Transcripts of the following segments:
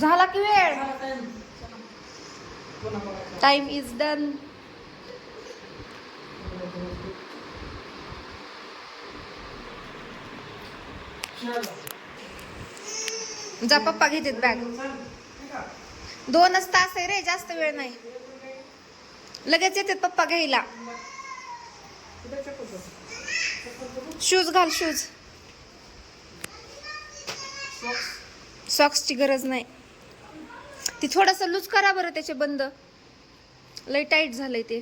झाला की वेळ? टाइम इज डन जा पप्पा घेतात बॅग दोनच तास आहे रे जास्त वेळ नाही. लगेच येतात पप्पा घ्यायला. शूज घाल शूज सॉक्सची गरज नाही. ती थोडासा लूज करा बरं त्याचे बंद. लय टाईट झालंय ते.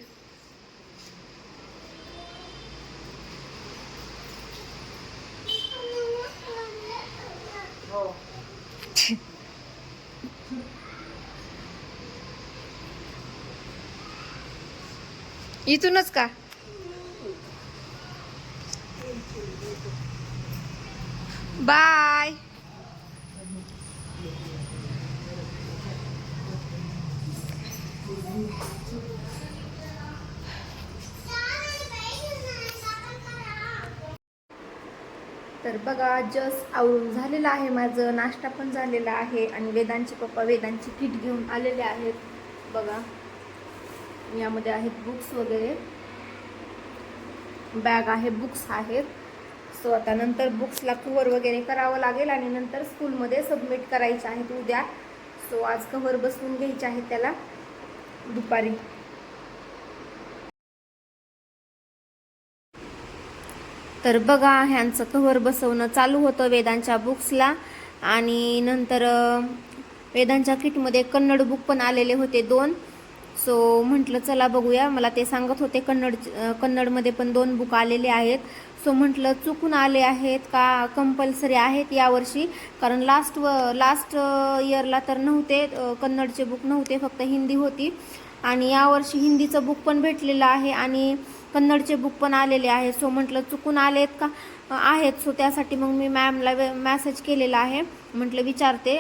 इथूनच का? बाय तर बघा जस्ट आवरून झालेलं आहे माझं नाश्ता पण झालेला आहे आणि वेदांचे पप्पा वेदांची किट घेऊन आलेले आहेत. बघा यामध्ये आहेत बुक्स वगैरे. बॅग आहे बुक्स आहेत. सो आता नंतर बुक्सला कव्हर वगैरे करावं लागेल आणि नंतर स्कूलमध्ये सबमिट करायचे आहेत उद्या. सो आज कव्हर बसवून घ्यायचे आहेत त्याला. दुपारी. तर बघा ह्यांचं कव्हर बसवणं चालू होतं वेदांच्या बुक्सला आणि नंतर वेदांच्या किटमध्ये कन्नड बुक पण आलेले होते दोन. सो म्हटलं चला बघूया. मला ते सांगत होते कन्नड कन्नडमध्ये पण दोन बुक आलेले आहेत. सो म्हटलं चुकून आले आहेत का? कंपल्सरी आहेत यावर्षी. कारण लास्ट व लास्ट इयरला तर नव्हते कन्नडचे बुक नव्हते फक्त हिंदी होती. आणि यावर्षी हिंदीचं बुक पण भेटलेलं आहे आणि कन्नडचे बुक पण आलेले आहे. सो म्हटलं चुकून आलेत का? आहेत. सो त्यासाठी मग मी मॅमला मॅसेज केलेला आहे. म्हटलं विचारते.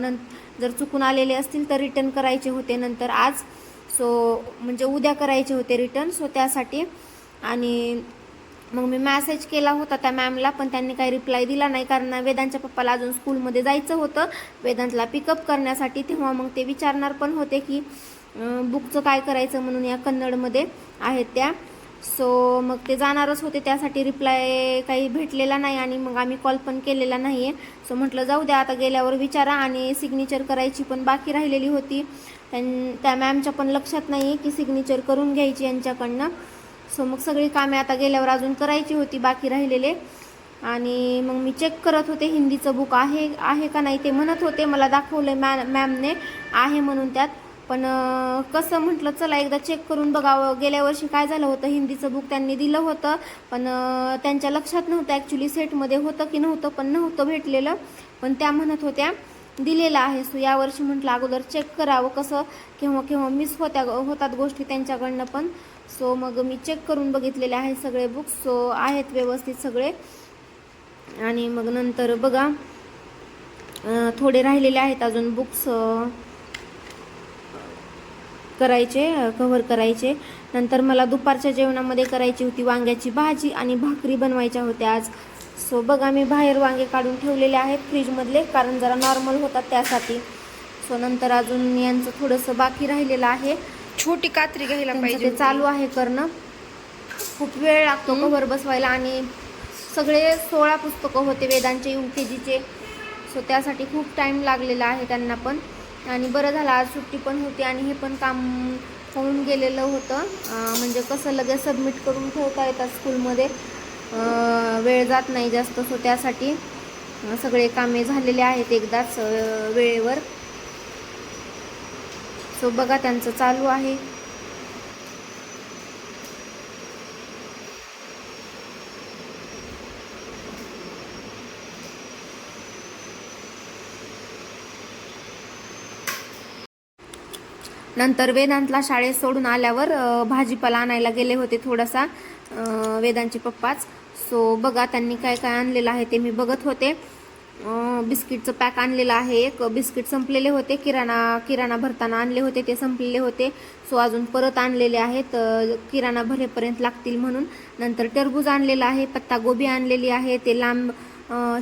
नं जर चुकून आलेले असतील तर रिटर्न करायचे होते नंतर आज. सो म्हणजे उद्या करायचे होते रिटर्न सो त्यासाठी. आणि मग मी मॅसेज केला होता त्या मॅमला पण त्यांनी काही रिप्लाय दिला नाही कारण वेदांच्या पप्पाला अजून स्कूलमध्ये जायचं होतं. वेदांतला पिकअप करण्यासाठी तेव्हा मग ते विचारणार पण होते की बुकचं काय करायचं म्हणून या कन्नडमध्ये आहेत त्या. सो मग ते जाणारच होते त्यासाठी रिप्लाय काही भेटलेला नाही आणि मग आम्ही कॉल पण केलेला नाही आहे सो म्हटलं जाऊ द्या आता गेल्यावर विचारा आणि सिग्नेचर करायची पण बाकी राहिलेली होती. त्यां त्या मॅमच्या पण लक्षात नाही आहे की सिग्नेचर करून घ्यायची यांच्याकडनं. सो मग सगळी कामे आता गेल्यावर अजून करायची होती बाकी राहिलेले. आणि मग मी चेक करत होते हिंदीचं बुक आहे आहे का नाही ते म्हणत होते. मला दाखवलं मॅ मॅमने आहे म्हणून त्यात. पण कसं म्हटलं चला एकदा चेक करून बघावं. गेल्या वर्षी काय झालं होतं हिंदीचं बुक त्यांनी दिलं होतं. पण त्यांच्या लक्षात नव्हतं ॲक्च्युली सेटमध्ये होतं की नव्हतं पण नव्हतं भेटलेलं. पण त्या म्हणत होत्या दिलेलं आहे. सो यावर्षी म्हटलं अगोदर चेक करावं कसं केव्हा केव्हा मिस होत्या होतात गोष्टी त्यांच्याकडनं पण. सो मग मी चेक करून बघितलेले आहे सगळे बुक्स सो आहेत व्यवस्थित सगळे. आणि मग नंतर बघा थोडे राहिलेले आहेत अजून बुक्स करायचे कव्हर करायचे. नंतर मला दुपारच्या जेवणामध्ये करायची होती वांग्याची भाजी आणि भाकरी बनवायच्या होत्या आज. सो बघा मी बाहेर वांगे काढून ठेवलेले आहेत फ्रीजमधले कारण जरा नॉर्मल होतात त्यासाठी. सो नंतर अजून यांचं थोडंसं बाकी राहिलेलं आहे. छोटी कात्री घ्यायला पाहिजे चालू आहे करणं. खूप वेळ लागतो कव्हर बसवायला आणि सगळे सोळा पुस्तकं होते वेदांचे यू के जीचे. सो त्यासाठी खूप टाईम लागलेला आहे त्यांना पण. आणि बरं झालं आज सुट्टी पण होती आणि हे पण काम होऊन गेलेलं होतं. म्हणजे कसं लगेच सबमिट करून ठेवता येतात स्कूलमध्ये. वेळ जात नाही जास्त सो त्यासाठी सगळे कामे झालेले आहेत एकदाच वेळेवर. सो बघा त्यांचं चालू आहे. नंतर वेदांतला शाळेत सोडून आल्यावर भाजीपाला आणायला गेले होते थोडासा वेदांचे पप्पाच. सो बघा त्यांनी काय काय आणलेलं आहे ते मी बघत होते. बिस्किटचं पॅक आणलेलं आहे एक. बिस्किट संपलेले होते किराणा किराणा भरताना आणले होते ते संपलेले होते. सो अजून परत आणलेले आहेत किराणा भरेपर्यंत लागतील म्हणून. नंतर टरबूज आणलेलं आहे पत्तागोबी आणलेली आहे ते लांब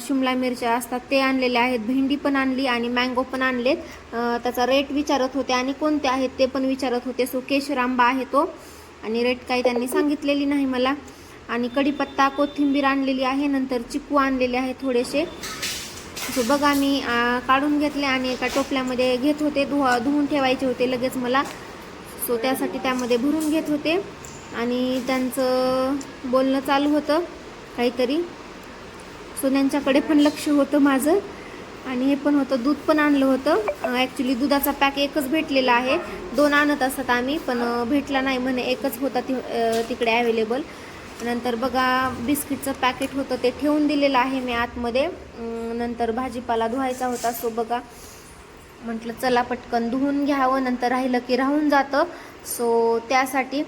शिमला मिरच्या असतात ते आणलेले आहेत. भेंडी पण आणली आणि मँगो पण आणलेत. त्याचा रेट विचारत होते आणि कोणते आहेत ते पण विचारत होते. सो केशर आंबा आहे तो. आणि रेट काही त्यांनी सांगितलेली नाही मला. आणि कढीपत्ता कोथिंबीर आणलेली आहे नंतर चिकू आणलेले आहे थोडेसे. सो बघा मी काढून घेतले आणि एका टोपल्यामध्ये घेत होते धुवा धुवून ठेवायचे होते लगेच मला. सो त्यासाठी त्यामध्ये भरून घेत होते आणि त्यांचं बोलणं चालू होतं काहीतरी. सो त्यांच्याकडे पण लक्ष होतं माझं आणि हे पण होतं दूध पण आणलं होतं. ॲक्च्युली दुधाचा पॅक एकच भेटलेला आहे. दोन आणत असतात आम्ही पण भेटला नाही म्हणे एकच होता ति तिकडे अवेलेबल नंतर बघा बिस्किटचं पॅकेट होतं ते ठेवून दिलेलं आहे मी आतमध्ये. नंतर भाजीपाला धुवायचा होता सो बघा. म्हटलं चला पटकन धुवून घ्यावं नंतर राहिलं की राहून जातं. सो त्यासाठी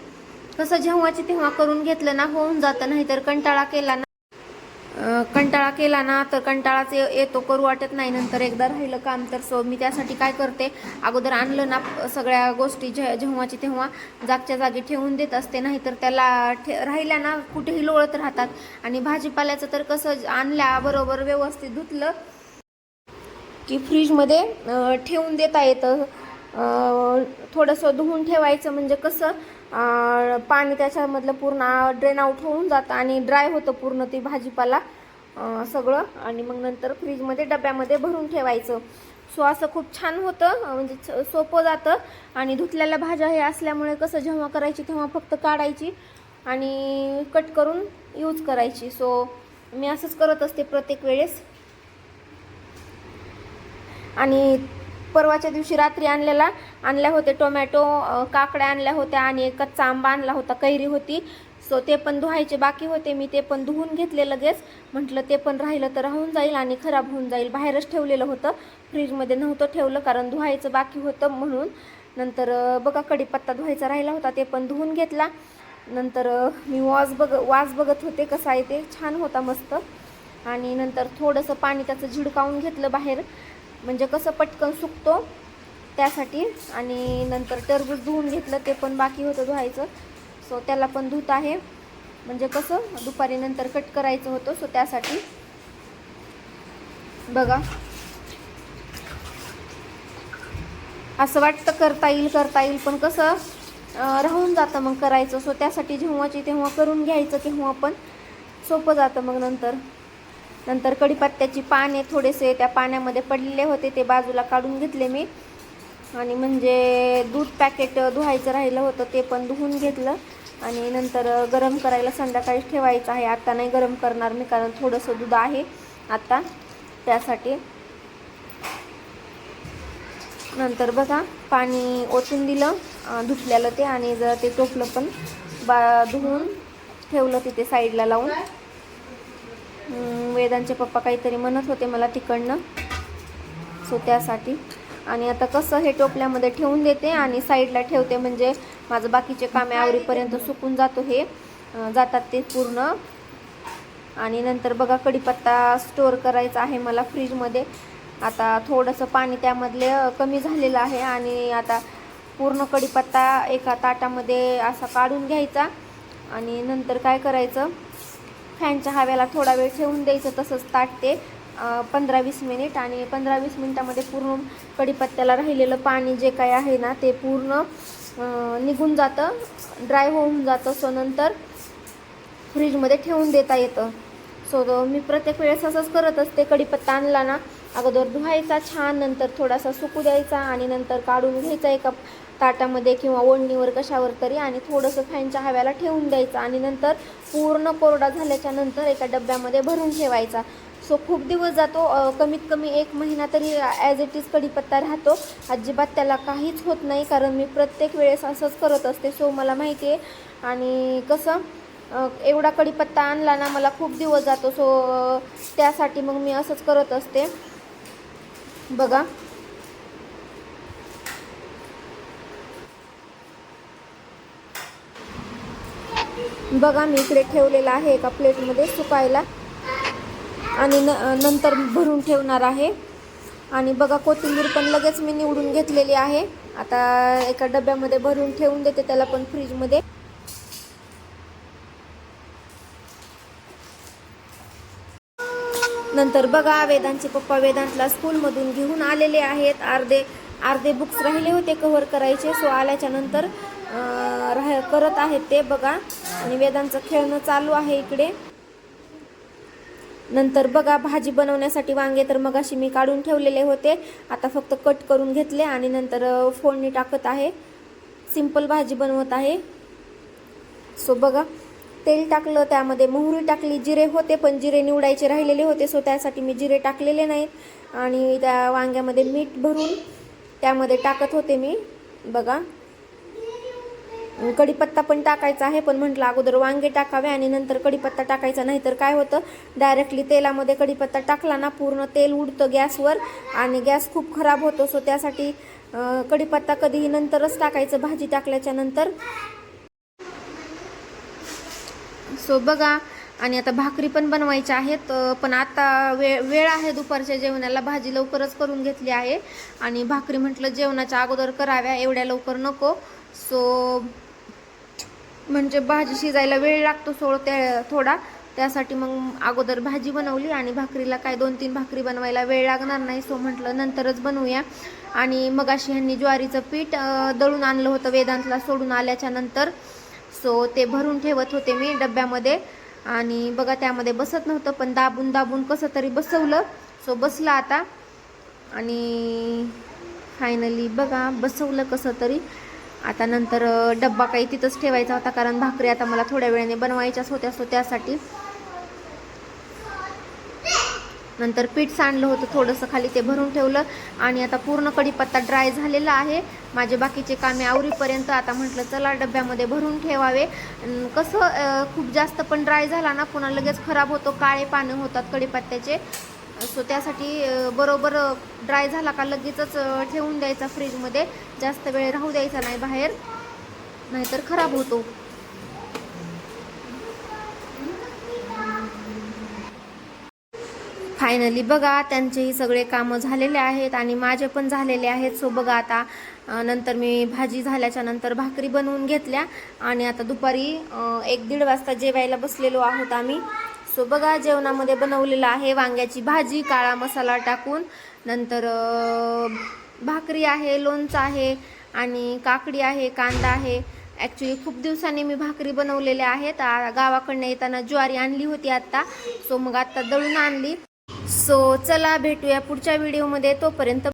कसं जेव्हाची तेव्हा करून घेतलं ना होऊन जातं नाहीतर कंटाळा केला ना. केला ना तर कंटाळाच येतो करू वाटत नाही. नंतर एकदा राहिलं काम तर सो मी त्यासाठी काय करते? अगोदर आणलं ना सगळ्या गोष्टी जे जेव्हाची तेव्हा जागच्या जागी ठेवून देत असते. नाहीतर त्याला ठे राहिल्या ना कुठेही लोळत राहतात. आणि भाजीपाल्याचं तर कसं आणल्याबरोबर व्यवस्थित धुतलं की फ्रीजमध्ये ठेवून देता येतं. थोडंसं धुवून ठेवायचं म्हणजे कसं पाणी त्याच्यामधलं पूर्ण ड्रेन आउट होऊन जातं आणि ड्राय होतं पूर्ण ती भाजीपाला. सगळं. आणि मग नंतर फ्रीजमध्ये डब्यामध्ये भरून ठेवायचं. सो असं खूप छान होतं. म्हणजे सोपं जातं. आणि धुतलेल्या भाज्या हे असल्यामुळे कसं जेव्हा करायची तेव्हा फक्त काढायची आणि कट करून यूज करायची. सो मी असंच करत असते प्रत्येक वेळेस. आणि परवाच्या दिवशी रात्री आणलेला आणल्या होते टोमॅटो काकड्या आणल्या होत्या आणि एक कच्चा आंबा आणला होता कैरी होती. सो ते पण धुवायचे बाकी होते मी ते पण धुवून घेतले लगेच. म्हटलं ते पण राहिलं तर राहून जाईल आणि खराब होऊन जाईल. बाहेरच ठेवलेलं होतं. फ्रीजमध्ये नव्हतं ठेवलं कारण धुवायचं बाकी होतं म्हणून. नंतर बघा कडीपत्ता धुवायचा राहिला होता ते पण धुवून घेतला. नंतर मी वास बघ वास बघत होते कसा आहे ते. छान होता मस्त. आणि नंतर थोडंसं पाणी त्याचं झिडकावून घेतलं बाहेर. म्हणजे कसं पटकन सुकतो त्यासाठी. आणि नंतर टरबूज धुवून घेतलं ते पण बाकी होतं धुवायचं. सो त्याला पण धुत आहे. म्हणजे कसं दुपारी नंतर कट करायचं होतं सो त्यासाठी. बघा. असं वाटतं करता येईल करता येईल पण कसं राहून जातं मग करायचं. सो त्यासाठी जेव्हाची तेव्हा करून घ्यायचं केव्हा पण सोपं जातं मग नंतर. नंतर कढीपत्त्याची पाने थोडेसे त्या पाण्यामध्ये पडलेले होते ते बाजूला काढून घेतले मी. आणि म्हणजे दूध पॅकेट धुवायचं राहिलं होतं ते पण धुवून घेतलं. आणि नंतर गरम करायला संध्याकाळीच ठेवायचं आहे. आता नाही गरम करणार मी कारण थोडंसं दूध आहे आता. त्यासाठी नंतर बघा पाणी ओतून दिलं अं, धुतलेलं ते आणि जर ते टोपलं पण बा धुवून ठेवलं तिथे साईडला लावून. वेदांचे पप्पा काहीतरी म्हणत होते मला तिकडनं. सो त्यासाठी. आणि आता कसं हे टोपल्यामध्ये ठेवून देते आणि साईडला ठेवते म्हणजे माझं बाकीचे कामे आवरीपर्यंत सुकून जातो हे. जातात ते पूर्ण. आणि नंतर बघा कढीपत्ता स्टोअर करायचा आहे मला फ्रीजमध्ये आता थोडंसं पाणी त्यामधले कमी झालेलं आहे आणि आता पूर्ण कढीपत्ता एका ताटामध्ये असा काढून घ्यायचा. आणि नंतर काय करायचं? फॅनच्या हव्याला थोडा वेळ ठेवून द्यायचं तसंच ताट ते. पंधरा वीस मिनिट आणि पंधरा वीस मिनिटामध्ये पूर्ण कढीपत्त्याला राहिलेलं पाणी जे काय आहे ना ते पूर्ण निघून जातं. ड्राय होऊन जातं. सो नंतर फ्रीजमध्ये ठेवून देता येतं. सो मी प्रत्येक वेळेस असंच करत असते. कढीपत्ता आणला ना अगोदर धुवायचा छान नंतर थोडासा सुकू द्यायचा आणि नंतर काढून घ्यायचा एका ताटामध्ये किंवा ओढणीवर कशावर तरी आणि थोडंसं फॅनच्या हव्याला ठेवून द्यायचं आणि नंतर पूर्ण कोरडा झाल्याच्यानंतर एका डब्यामध्ये भरून ठेवायचा. सो खूप दिवस जातो कमीत कमी एक महिना तरी ॲज इट इज कढीपत्ता राहतो. अजिबात त्याला काहीच होत नाही कारण मी प्रत्येक वेळेस असंच करत असते. सो मला माहिती आहे. आणि कसं एवढा कढीपत्ता आणला ना मला खूप दिवस जातो. सो त्यासाठी मग मी असंच करत असते. बघा. बघा मी इकडे ठेवलेला आहे एका प्लेटमध्ये सुकायला. आणि न नंतर भरून ठेवणार आहे. आणि बघा कोथिंबीर पण लगेच मी निवडून घेतलेली आहे. आता एका डब्यामध्ये भरून ठेवून देते त्याला पण फ्रीजमध्ये. नंतर बघा वेदांचे पप्पा वेदांतला स्कूलमधून घेऊन आलेले आहेत. अर्धे अर्धे बुक्स राहिले होते कव्हर करायचे. सो आल्याच्यानंतर राह करत आहेत ते बघा. आणि वेदांचं खेळणं चालू आहे इकडे. नंतर बघा भाजी बनवण्यासाठी वांगे तर मगाशी मी काढून ठेवलेले होते. आता फक्त कट करून घेतले आणि नंतर फोडणी टाकत आहे. सिंपल भाजी बनवत आहे. सो बघा तेल टाकलं त्यामध्ये मोहरी टाकली जिरे होते पण जिरे निवडायचे राहिलेले होते सो त्यासाठी मी जिरे टाकलेले नाहीत. आणि त्या वांग्यामध्ये मीठ भरून त्यामध्ये टाकत होते मी. बघा कढीपत्ता पण टाकायचा आहे पण म्हटलं अगोदर वांगे टाकावे आणि नंतर कढीपत्ता टाकायचा नाही तर काय होतं डायरेक्टली तेलामध्ये कढीपत्ता टाकला ना पूर्ण तेल उडतं गॅसवर आणि गॅस खूप खराब होतो. सो त्यासाठी कढीपत्ता कधीही नंतरच टाकायचं भाजी टाकल्याच्या नंतर. सो बघा आणि आता भाकरी पण बनवायच्या आहेत पण आता वे वेळ आहे दुपारच्या जेवणाला भाजी लवकरच करून घेतली आहे. आणि भाकरी म्हटलं जेवणाच्या अगोदर कराव्या एवढ्या लवकर नको. सो म्हणजे भाजी शिजायला वेळ लागतो सोड त्या थोडा. त्यासाठी मग अगोदर भाजी बनवली आणि भाकरीला काय दोन तीन भाकरी बनवायला वेळ लागणार नाही सो म्हटलं नंतरच बनवूया. आणि मग अशी ह्यांनी ज्वारीचं पीठ दळून आणलं होतं वेदांतला सोडून आल्याच्यानंतर. सो ते भरून ठेवत होते मी डब्यामध्ये. आणि बघा त्यामध्ये बसत नव्हतं पण दाबून दाबून कसं तरी बसवलं. सो बसलं आता. आणि फायनली बघा बसवलं कसं तरी. आता नंतर डब्बा काही तिथंच ठेवायचा होता कारण भाकरी आता मला थोड्या वेळाने बनवायच्याच होत्या सो त्यासाठी. नंतर पीठ सांडलं होतं थोडंसं खाली ते भरून ठेवलं आणि आता पूर्ण कढीपत्ता ड्राय झालेला आहे. माझे बाकीचे कामे आवरीपर्यंत आता म्हटलं चला डब्यामध्ये भरून ठेवावे. कसं खूप जास्त पण ड्राय झाला ना पुन्हा लगेच खराब होतो काळे पानं होतात कढीपत्त्याचे. सो त्यासाठी बरोबर ड्राय झाला का लगेचच ठेवून द्यायचा फ्रीजमध्ये जास्त वेळ राहू द्यायचा नाही बाहेर नाहीतर खराब होतो. फायनली बघा त्यांचेही सगळे कामं झालेले आहेत आणि माझे पण झालेले आहेत. सो बघा आता नंतर मी भाजी झाल्याच्यानंतर भाकरी बनवून घेतल्या. आणि आता दुपारी एक दीड वाजता जेवायला बसलेलो आहोत आम्ही. सो बघा जेवणामध्ये बनवलेलं आहे वांग्याची भाजी काळा मसाला टाकून. नंतर भाकरी आहे लोणचं आहे आणि काकडी आहे कांदा आहे. ॲक्च्युली खूप दिवसांनी मी भाकरी बनवलेल्या आहेत. गावाकडनं येताना ज्वारी आणली होती आत्ता. सो मग आत्ता दळून आणली. सो चला भेटूया पुढच्या व्हिडिओमध्ये तोपर्यंत